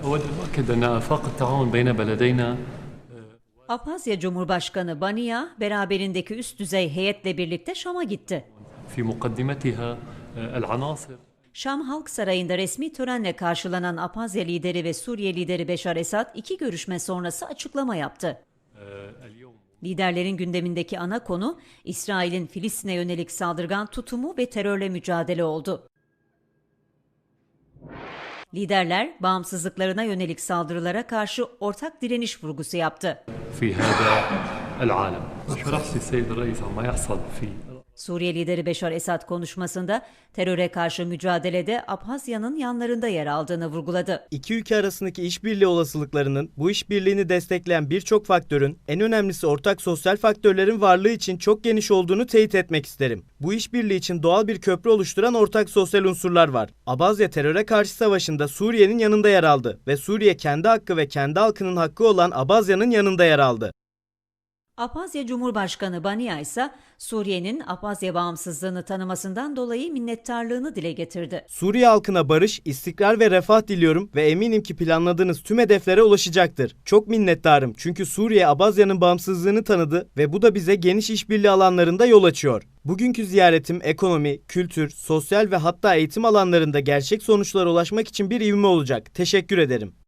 أود أن أؤكد أن آفاق التعاون بين بلدينا Abhazya Cumhurbaşkanı Bania beraberindeki üst düzey heyetle birlikte Şam'a gitti. في مقدمتها العناصر Şam Halk Sarayı'nda resmi törenle karşılanan Abhazya lideri ve Suriye lideri Beşar Esad iki görüşme sonrası açıklama yaptı. اليوم Liderlerin gündemindeki ana konu İsrail'in Filistin'e yönelik saldırgan tutumu ve terörle mücadele oldu. Liderler bağımsızlıklarına yönelik saldırılara karşı ortak direniş vurgusu yaptı. Suriye lideri Beşar Esad konuşmasında teröre karşı mücadelede Abhazya'nın yanlarında yer aldığını vurguladı. İki ülke arasındaki işbirliği olasılıklarının bu işbirliğini destekleyen birçok faktörün en önemlisi ortak sosyal faktörlerin varlığı için çok geniş olduğunu teyit etmek isterim. Bu işbirliği için doğal bir köprü oluşturan ortak sosyal unsurlar var. Abazya teröre karşı savaşında Suriye'nin yanında yer aldı ve Suriye kendi hakkı ve kendi halkının hakkı olan Abazya'nın yanında yer aldı. Abhazya Cumhurbaşkanı Bania ise Suriye'nin Abhazya bağımsızlığını tanımasından dolayı minnettarlığını dile getirdi. Suriye halkına barış, istikrar ve refah diliyorum ve eminim ki planladığınız tüm hedeflere ulaşacaktır. Çok minnettarım çünkü Suriye Abazya'nın bağımsızlığını tanıdı ve bu da bize geniş işbirliği alanlarında yol açıyor. Bugünkü ziyaretim ekonomi, kültür, sosyal ve hatta eğitim alanlarında gerçek sonuçlara ulaşmak için bir ivme olacak. Teşekkür ederim.